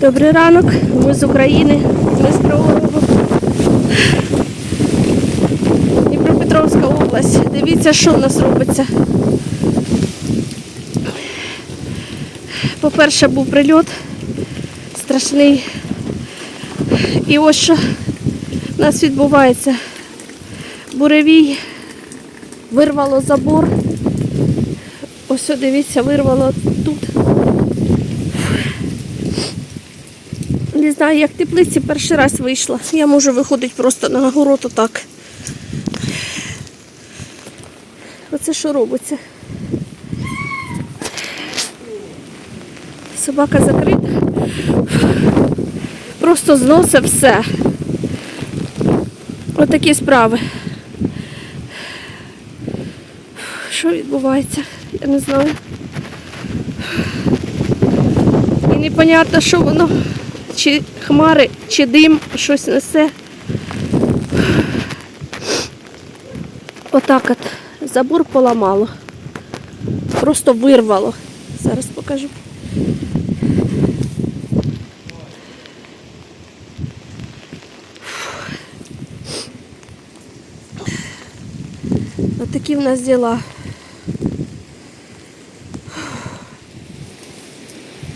Добрий ранок, ми з України, ми з Кривого Дніпропетровська область. Дивіться, що в нас робиться. По-перше, був прильот страшний. І ось що в нас відбувається. Буревій вирвало забор. Ось, дивіться, вирвало тут. Не знаю, як теплиці перший раз вийшла. Я можу виходити просто на город отак. Оце що робиться? Собака закрита. Просто зносить все. Отакі справи. Що відбувається? Я не знаю. І непонятно, що воно, чи хмари, чи дим, щось несе. Отак от забор поламало. Просто вирвало. Зараз покажу. Отакі в нас діла.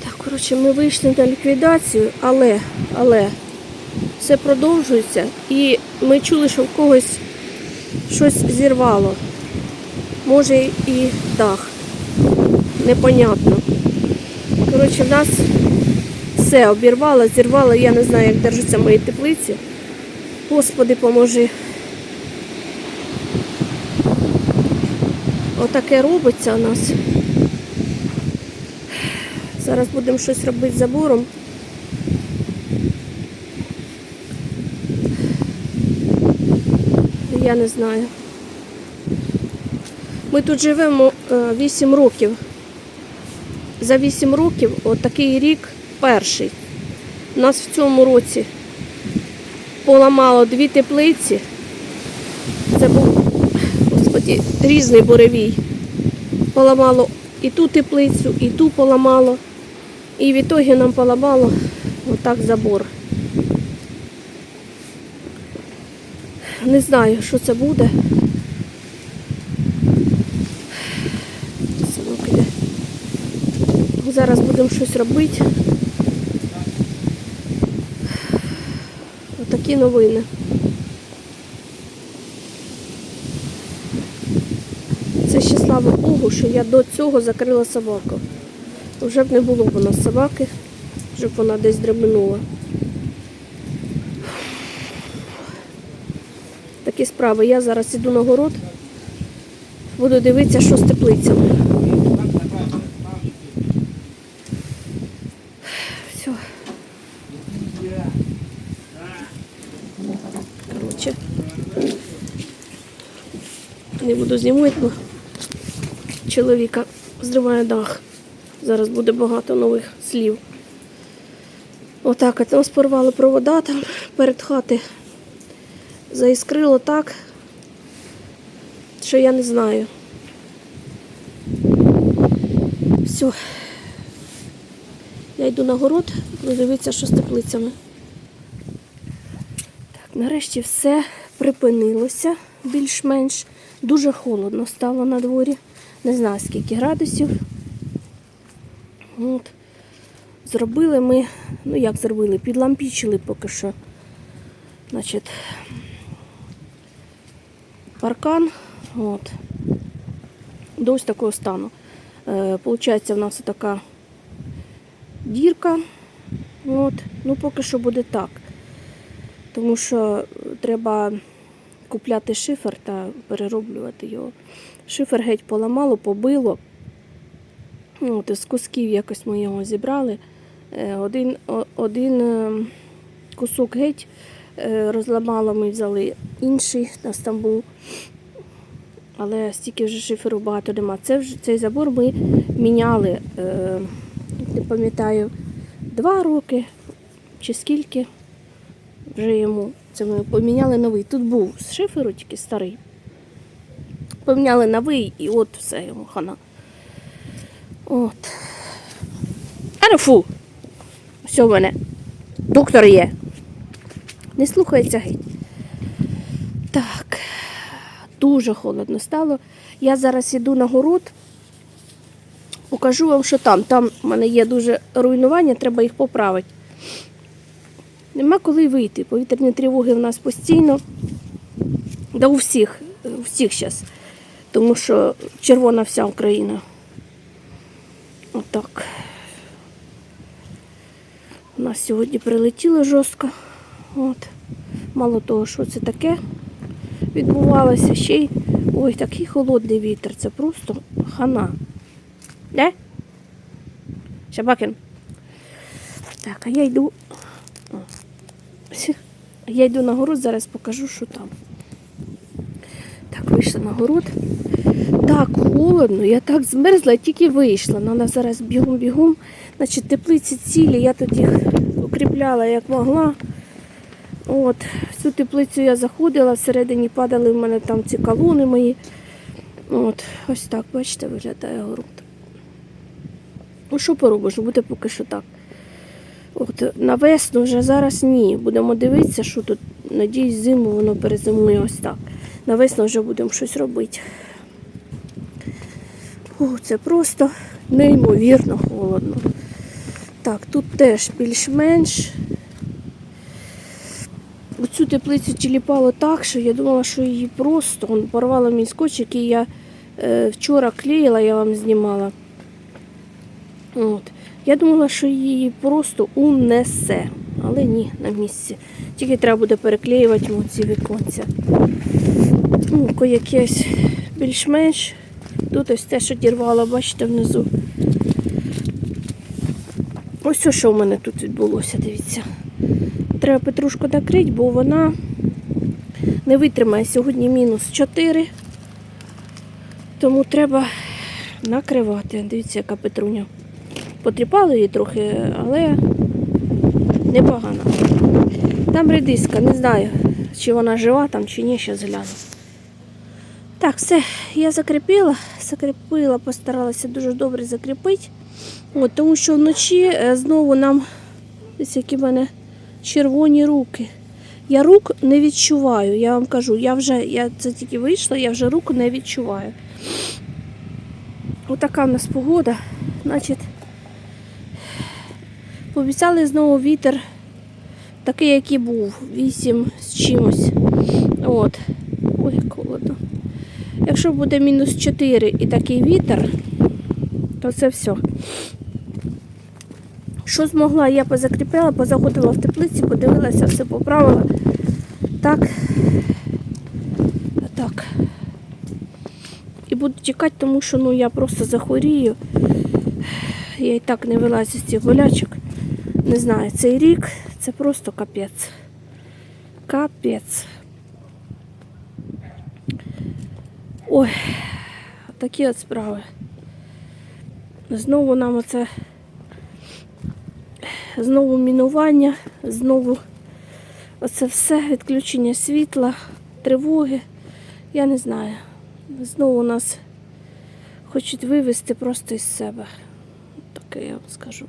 Так, коротше, ми вийшли на ліквідацію, але, але все продовжується. І ми чули, що в когось щось зірвало. Може і дах. Непонятно. Коротше, в нас все обірвало, зірвало. Я не знаю, як держаться мої теплиці. Господи, поможи. Отаке робиться у нас. Зараз будемо щось робити з забором. Я не знаю. Ми тут живемо 8 років. За 8 років отакий рік перший. Нас в цьому році поламало дві теплиці. Це був, господі, різний буревій. Поламало і ту теплицю, і ту поламало. І в ітогі нам поламало отак забор. Не знаю, що це буде. Зараз будемо щось робити. Отакі новини. Це ще слава Богу, що я до цього закрила собаку. Вже б не було б у нас собаки, вже б вона десь дребнула. Такі справи. Я зараз іду на город, буду дивитися, що з теплицями. Все. Коротше. Не буду знімати, бо чоловіка зриває дах. Зараз буде багато нових слів. Отак от нас порвали провода там перед хати. Заіскрило так, що я не знаю. Все. Я йду на город, дивитися, що з теплицями. Так, нарешті все припинилося більш-менш. Дуже холодно стало на дворі. Не знаю скільки градусів. От. Зробили ми, ну як зробили, підлампічили поки що. Значить, паркан. От. До ось такого стану. Е, Получається, в нас така дірка. От. Ну, поки що буде так. Тому що треба купляти шифер та перероблювати його. Шифер геть поламало, побило. Ну, От, з кусків якось ми його зібрали. Е, Один, один е, кусок геть е, розламало, ми взяли інший, нас там був. Але стільки вже шиферу багато нема. Це цей забор ми міняли, не пам'ятаю, два роки чи скільки вже йому. Це ми поміняли новий. Тут був з шиферу тільки старий. Поміняли новий і от все йому хана. От. А ну фу. Все в мене. Доктор є. Не слухається геть. Так, дуже холодно стало. Я зараз йду на город. Покажу вам, що там. Там в мене є дуже руйнування, треба їх поправити. Нема коли вийти. Повітряні тривоги в нас постійно. Да у всіх, у всіх зараз. Тому що червона вся Україна. Отак. У нас сьогодні прилетіло жорстко. От. Мало того, що це таке відбувалося, ще й ой, такий холодний вітер. Це просто хана. Де? Шабакин. Так, а я йду. Я йду на город, зараз покажу, що там. Так, вийшла на город. Так, холодно, я так змерзла, тільки вийшла. Треба зараз бігом-бігом. Значить, теплиці цілі, я тут їх укріпляла як могла. От, в цю теплицю я заходила, всередині падали в мене там ці колони мої. От, ось так, бачите, виглядає город. Ну, що поробиш, буде поки що так. От, на весну вже зараз ні. Будемо дивитися, що тут, надіюсь, зиму воно перезимує ось так. На весну вже будемо щось робити. О, це просто неймовірно холодно. Так, тут теж більш-менш. Оцю теплицю тіліпало так, що я думала, що її просто он, порвало мій скотч, який я е, вчора клеїла, я вам знімала. От. Я думала, що її просто унесе, але ні, на місці. Тільки треба буде переклеювати ці віконця. Ну, якесь більш-менш. Тут ось те, що дірвало, бачите, внизу. Ось ось що в мене тут відбулося, дивіться. Треба петрушку накрити, бо вона не витримає сьогодні мінус 4. Тому треба накривати. Дивіться, яка петруня. Потріпали її трохи, але непогано. Там редиска, не знаю, чи вона жива там, чи ні, ще гляну. Так, все, я закріпила, закріпила, постаралася дуже добре закріпити. От, тому що вночі е, знову нам ось які в мене червоні руки. Я рук не відчуваю, я вам кажу, я вже я це тільки вийшла, я вже рук не відчуваю. Отака в нас погода. Значить, пообіцяли знову вітер, такий, який був, 8 з чимось. От. Якщо буде мінус 4 і такий вітер, то це все. Що змогла, я позакріпила, позаходила в теплиці, подивилася, все поправила. Так. Так. І буду чекати, тому що ну, я просто захворію. Я і так не вилазю з цих болячок. Не знаю, цей рік це просто капець. Капець. Ой, такі от справи. Знову нам оце знову мінування, знову оце все, відключення світла, тривоги. Я не знаю. Знову нас хочуть вивести просто із себе. Таке я вам скажу.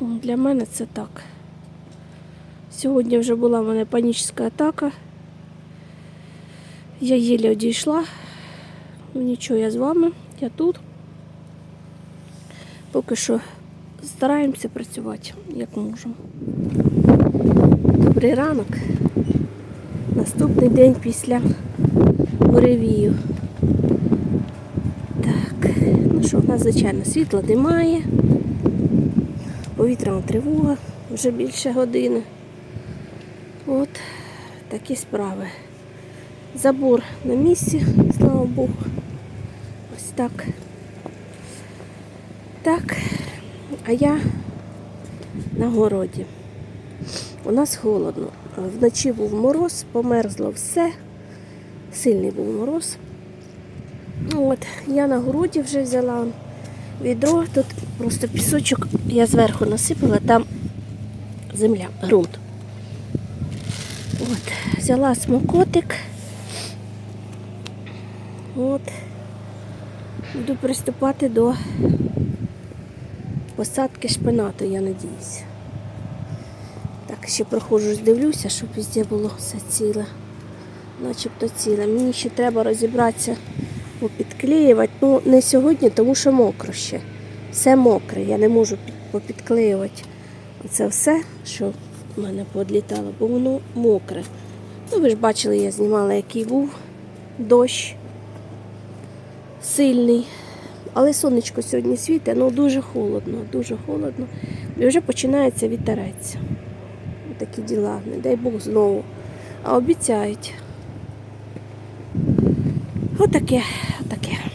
Для мене це так. Сьогодні вже була в мене панічна атака. Я єлі одійшла. Нічого, я з вами, я тут. Поки що стараємося працювати, як можемо. Добрий ранок. Наступний день після буревію. Так, ну що, в нас, звичайно, світла немає. Повітряна тривога вже більше години. От такі справи. Забор на місці, слава Богу. Ось так. Так, а я на городі. У нас холодно. Вночі був мороз, померзло все. Сильний був мороз. От, я на городі вже взяла відро. Тут просто пісочок я зверху насипала, там земля, ґрунт. От, взяла смокотик. От. Буду приступати до посадки шпинату, я надіюсь. Так, ще проходжусь, дивлюся, щоб везде було все ціле. Начебто ціле. Мені ще треба розібратися, попідклеювати. Ну, не сьогодні, тому що мокро ще. Все мокре, я не можу попідклеювати. Оце все, що в мене подлітало, бо воно мокре. Ну, ви ж бачили, я знімала, який був дощ сильний. Але сонечко сьогодні світить, ну дуже холодно, дуже холодно. І вже починається вітерець. Такі діла, не дай Бог знову. А обіцяють. Отаке, отаке.